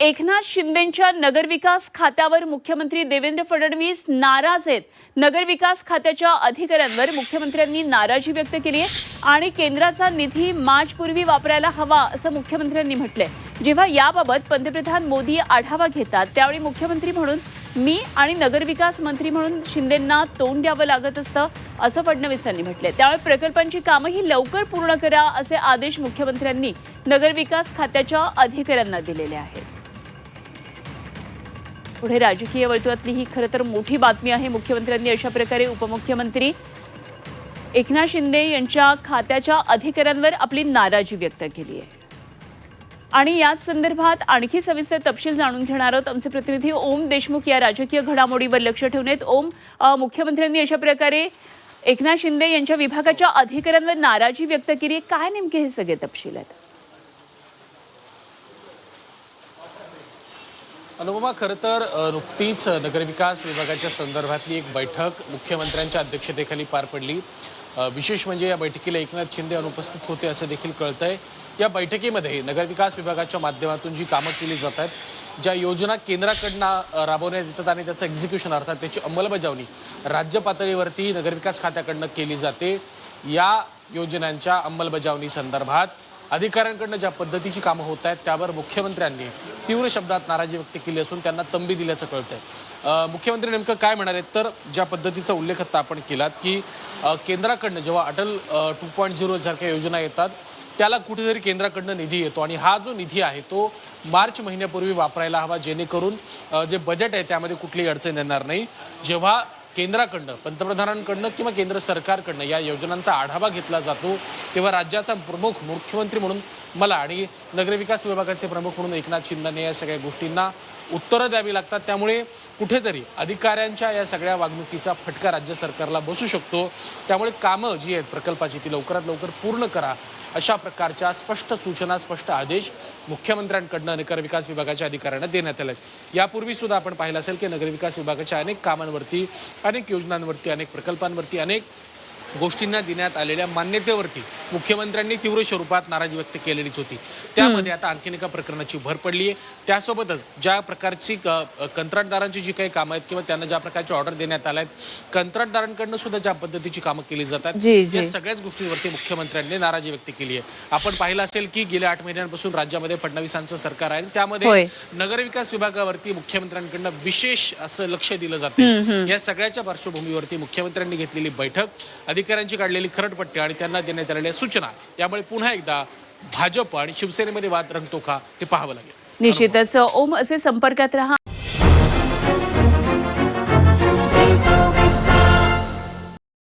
एकनाथ शिंदेंच्या नगरविकास खात्यावर मुख्यमंत्री देवेंद्र फडणवीस नाराज आहेत. नगरविकास खात्याच्या अधिकाऱ्यांवर मुख्यमंत्र्यांनी नाराजी व्यक्त केली आहे आणि केंद्राचा निधी मार्चपूर्वी वापरायला हवा असं मुख्यमंत्र्यांनी म्हटलंय. जेव्हा याबाबत पंतप्रधान मोदी आढावा घेतात त्यावेळी मुख्यमंत्री म्हणून मी आणि नगरविकास मंत्री म्हणून शिंदेंना तोंड द्यावं लागत असतं असं फडणवीसांनी म्हटलंय. त्यामुळे प्रकल्पांची कामंही लवकर पूर्ण करा असे आदेश मुख्यमंत्र्यांनी नगरविकास खात्याच्या अधिकाऱ्यांना दिलेले आहेत. पुढे राजकीय वर्तुळातली ही खरं तर मोठी बातमी आहे. मुख्यमंत्र्यांनी अशा प्रकारे उपमुख्यमंत्री एकनाथ शिंदे यांच्या खात्याच्या अधिकाऱ्यांवर आपली नाराजी व्यक्त केली आहे. आणि याच संदर्भात आणखी सविस्तर तपशील जाणून घेणार आहोत. आमचे प्रतिनिधी ओम देशमुख या राजकीय घडामोडीवर लक्ष ठेवून आहेत. ओम मुख्यमंत्र्यांनी अशा प्रकारे एकनाथ शिंदे यांच्या विभागाच्या अधिकाऱ्यांवर नाराजी व्यक्त केली आहे. काय नेमके हे सगळे तपशील आहेत? अनुपमा खरं तर नुकतीच नगरविकास विभागाच्या संदर्भातली एक बैठक मुख्यमंत्र्यांच्या अध्यक्षतेखाली पार पडली. विशेष म्हणजे या बैठकीला एकनाथ शिंदे अनुपस्थित होते असं देखील कळतंय. या बैठकीमध्ये नगरविकास विभागाच्या माध्यमातून जी कामं केली जात आहेत ज्या योजना केंद्राकडनं राबवण्यात येतात आणि त्याचं एक्झिक्युशन अर्थात त्याची अंमलबजावणी राज्य पातळीवरती नगरविकास खात्याकडनं केली जाते. या योजनांच्या अंमलबजावणी संदर्भात अधिकाऱ्यांकडनं ज्या पद्धतीची कामं होत आहेत त्यावर मुख्यमंत्र्यांनी तीव्र शब्दात नाराजी व्यक्त केली असून त्यांना तंबी दिल्याचं कळतंय. मुख्यमंत्री नेमकं काय म्हणाले तर ज्या पद्धतीचा उल्लेख आता आपण केलात की केंद्राकडनं जेव्हा अटल टू पॉईंट झिरो सारख्या योजना येतात त्याला कुठेतरी केंद्राकडनं निधी येतो आणि हा जो निधी आहे तो मार्च महिन्यापूर्वी वापरायला हवा जेणेकरून जे बजेट आहे त्यामध्ये कुठलीही अडचण येणार नाही. जेव्हा केंद्राकडनं पंतप्रधानांकडनं किंवा केंद्र सरकारकडनं या योजनांचा आढावा घेतला जातो तेव्हा राज्याचा प्रमुख मुख्यमंत्री म्हणून मला आणि नगरविकास विभागाचे प्रमुख म्हणून एकनाथ शिंदेने या सगळ्या गोष्टींना उत्तरं द्यावी लागतात. त्यामुळे कुठेतरी अधिकाऱ्यांच्या या सगळ्या वागणुकीचा फटका राज्य सरकारला बसू शकतो. त्यामुळे कामं जी आहेत प्रकल्पाची ती लवकरात लवकर पूर्ण करा अशा प्रकारच्या स्पष्ट सूचना स्पष्ट आदेश मुख्यमंत्र्यांकडनं नगरविकास विभागाच्या अधिकाऱ्यांना देण्यात आले यापूर्वी सुद्धा आपण पाहिलं असेल की नगरविकास विभागाच्या अनेक कामांवरती अनेक योजनांवरती अनेक प्रकल्पांवरती अनेक गोष्टींना देण्यात आलेल्या मान्यतेवरती मुख्यमंत्र्यांनी तीव्र स्वरूपात नाराजी व्यक्त केलेलीच होती. त्यामध्ये आता आणखीन एका प्रकरणाची भर पडली आहे. त्यासोबतच ज्या प्रकारची कंत्राटदारांची जी काही कामं आहेत किंवा त्यांना ज्या प्रकारची ऑर्डर देण्यात आल्या आहेत कंत्राटदारांकडनं सुद्धा ज्या पद्धतीची कामं केली जातात. या सगळ्याच गोष्टींवरती मुख्यमंत्र्यांनी नाराजी व्यक्त केली आहे. आपण पाहिलं असेल की गेल्या आठ महिन्यांपासून राज्यामध्ये फडणवीसांचं सरकार आहे. त्यामध्ये नगरविकास विभागावरती मुख्यमंत्र्यांकडनं विशेष असं लक्ष दिलं जाते. या सगळ्याच्या पार्श्वभूमीवरती मुख्यमंत्र्यांनी घेतलेली बैठक अधिकाऱ्यांची काढलेली खरडपट्टी आणि त्यांना देण्यात आलेल्या सूचना. यामुळे पुन्हा एकदा भाजप आणि शिवसेनेमध्ये वाद रंगतो का ते पाहावं लागेल. निश्चितच. ओम असे संपर्कात राहा.